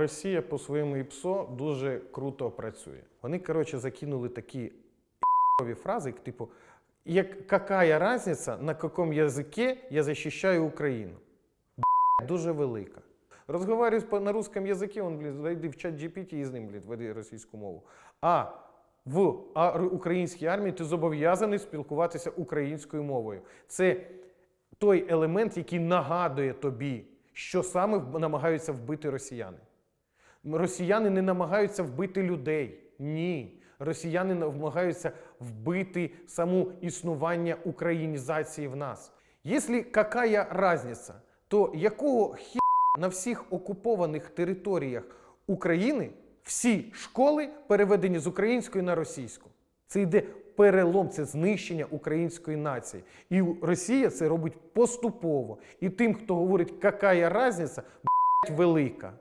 Росія по своєму ІПСО дуже круто працює. Вони, коротше, закинули такі фрази, типу, як какая разниця, на якому язикі я захищаю Україну. Б***ь, дуже велика. Розговорюю на русском язикі, он, блін, зайди в чат GPT і з ним, блін, веди російську мову. А в українській армії ти зобов'язаний спілкуватися українською мовою. Це той елемент, який нагадує тобі, що саме намагаються вбити росіяни. Росіяни не намагаються вбити людей. Ні. Росіяни намагаються вбити саму існування українізації в нас. Якщо какая разниця, то якого хі на всіх окупованих територіях України всі школи переведені з української на російську? Це йде перелом, це знищення української нації. І Росія це робить поступово. І тим, хто говорить, какая разниця, б***ь, велика.